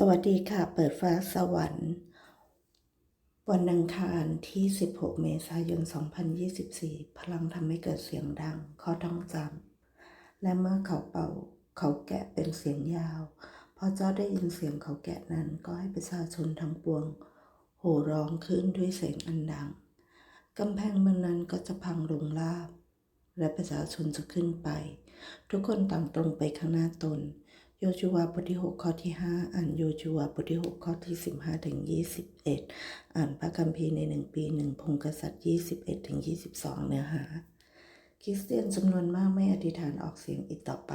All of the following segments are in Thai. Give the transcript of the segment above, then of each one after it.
สวัสดีค่ะ เปิดฟ้าสวรรค์ วันอังคารที่ 16 เมษายน 2024 พลังทำให้เกิดเสียงดัง ข้อท่องจำและเมื่อเขาเป่าเขาแกะเป็นเสียงยาวพอเจ้าได้ยินเสียงเขาแกะนั้นก็ให้ประชาชนทั้งปวง โห่ร้องขึ้นด้วยเสียงอันดังกำแพงเมืองนั้นก็จะพังลงราบ และประชาชนจะขึ้นไป ทุกคนต่างตรงไปข้างหน้าตน โยชูวาบทที่ 6 ข้อที่ 5 อ่านโยชูวาบทที่ 6 ข้อที่ 15 ถึง 21 อ่านพระคัมภีร์ใน 1 ปี 1 พงศ์กษัตริย์ 21 ถึง 22 เนื้อหา คริสเตียนจำนวนมากไม่อธิษฐานออกเสียงอีกต่อไป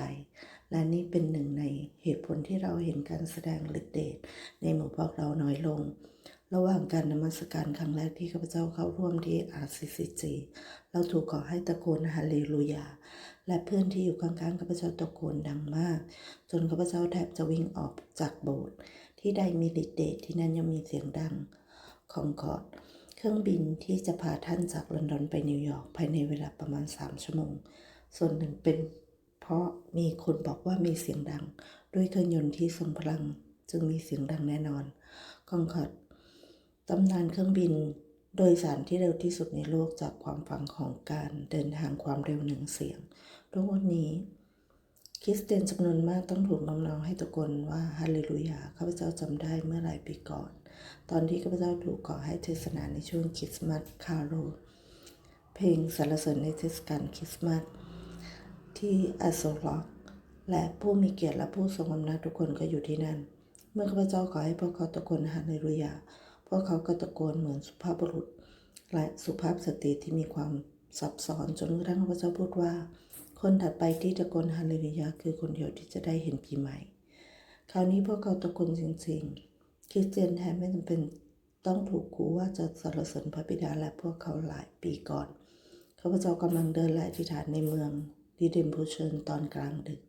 และนี่เป็นหนึ่งในเหตุผลที่เราเห็นการแสดงฤทธิ์เดชในหมู่พวกเราน้อยลง ระหว่างการนมัสการครั้งแรกที่ข้าพเจ้าเข้าร่วมที่ RCCG เราถูกขอให้ตะโกนฮาเลลูยา และเพื่อนที่อยู่ข้างๆข้าพเจ้าตะโกนดังมาก จนข้าพเจ้าแทบจะวิ่งออกจากโบสถ์ที่ใดมีฤทธิ์เดชที่นั่นยังมีเสียงดังคองคอร์ดเครื่องบินที่จะพาท่านจากลอนดอนไปนิวยอร์กภายในเวลาประมาณ 3 ชั่วโมง ส่วนหนึ่งเป็นเพราะมีคนบอกว่ามีเสียงดัง ด้วยเครื่องยนต์ที่ทรงพลังจึงมีเสียงดังแน่นอน คองคอร์ด ตำนานเครื่องบินโดยสารที่เร็วที่สุดในโลกจากความฝันของการเดินทางความเร็วหนึ่งเสียงทุกวันนี้ คริสเตียนจำนวนมากต้องถูกน้องๆให้ตะโกนว่าฮาเลลูยาข้าพเจ้าจำได้เมื่อหลายปีก่อน ตอนที่ข้าพเจ้าถูกขอให้เทศนาในช่วงคริสต์มาสคาร์โรเพลงสรรเสริญในเทศกาลคริสต์มาสที่อาโซล็อกและผู้มีเกียรติและผู้ทรงอำนาจทุกคนก็อยู่ที่นั่น เมื่อข้าพเจ้าขอให้พวกเขาตะโกนฮาเลลูยา พวกเขาก็ตะโกนเหมือนสุภาพบุรุษ และสุภาพสตรีที่มีความซับซ้อนจนกระทั่งข้าพเจ้าพูดว่า คนถัดไปที่ตะโกนฮาเลลูยาคือคนเดียวที่จะได้เห็นปีใหม่ คราวนี้พวกเขาตะโกนจริงๆคริสเตียนแท้ไม่จำเป็นต้องถูกขู่ว่าจะสรรเสริญพระบิดาและพวกเขาหลายปีก่อนข้าพเจ้ากำลังเดินและอธิษฐานในเมืองดิเดมพูเชิญตอนกลางดึก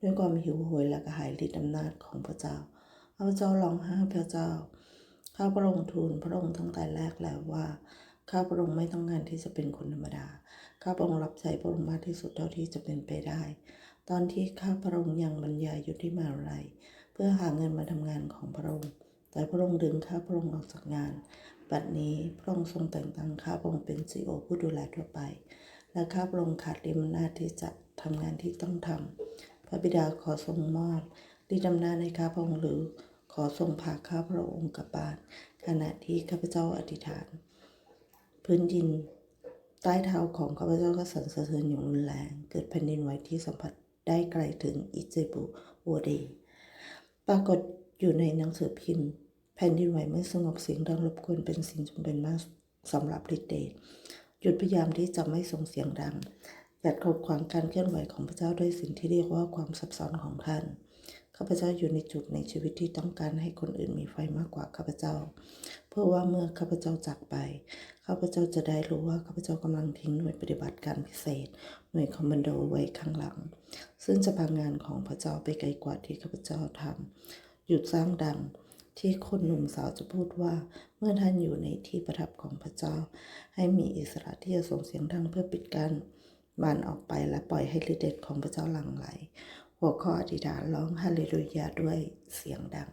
ด้วยความหิวโหยและกระหายฤทธิ์อำนาจของพระเจ้าข้าพเจ้าร้องไห้พระเจ้า ข้าพระองค์ทูลพระองค์ตั้งแต่แรกแล้วว่า ข้าพระองค์ไม่ต้องการที่จะเป็นคนธรรมดา ข้าพระองค์รับใจพระองค์มากที่สุดเท่าที่จะเป็นไปได้ ตอนที่ข้าพระองค์ยังบรรยายอยู่ที่มหาลัยเพื่อหาเงินมาทำงานของพระองค์ แต่พระองค์ดึงข้าพระองค์ออกจากงาน บัดนี้พระองค์ทรงแต่งตั้งข้าพระองค์เป็นซีโอผู้ดูแลทั่วไป และข้าพระองค์ขาดฤทธิ์อำนาจที่จะทำงานที่ต้องทำพระบิดาขอทรงมอบฤทธิ์อำนาจในข้าพระองค์หรือ ขอทรงพาข้าพระองค์กลับบ้าน ขณะที่ข้าพเจ้าอธิษฐาน พื้นดินใต้เท้าของข้าพเจ้าก็สั่นสะเทือนอย่างรุนแรง เกิดแผ่นดินไหวที่สัมผัสได้ไกลถึงอิเจบุโวเดปรากฏอยู่ในหนังสือพิมพ์ แผ่นดินไหวไม่สงบเสียงดังรบกวนเป็นสิ่งจำเป็นมากสำหรับฤทธิ์เดชหยุดพยายามที่จะไม่ส่งเสียงดังอย่าขัดขวางการเคลื่อนไหวของพระเจ้าด้วยสิ่งที่เรียกว่าความซับซ้อนของท่าน ข้าพเจ้าอยู่ในจุดในชีวิตที่ต้องการให้คนอื่นมีไฟมากกว่าข้าพเจ้า เพื่อว่าเมื่อข้าพเจ้าจากไป ข้าพเจ้าจะได้รู้ว่าข้าพเจ้ากำลังทิ้งหน่วยปฏิบัติการพิเศษ หน่วยคอมมานโดไว้ข้างหลัง ซึ่งจะพางานของพระเจ้าไปไกลกว่าที่ข้าพเจ้าทำหยุดสร้างดังที่คนหนุ่มสาวจะพูดว่าเมื่อท่านอยู่ในที่ประทับของพระเจ้า ให้มีอิสระที่จะส่งเสียงดังเพื่อปิดกั้นมันออกไปและปล่อยให้ฤทธิ์เดชของพระเจ้าหลั่งไหล หัวข้ออธิษฐานร้องฮาเลลูยาด้วยเสียงดัง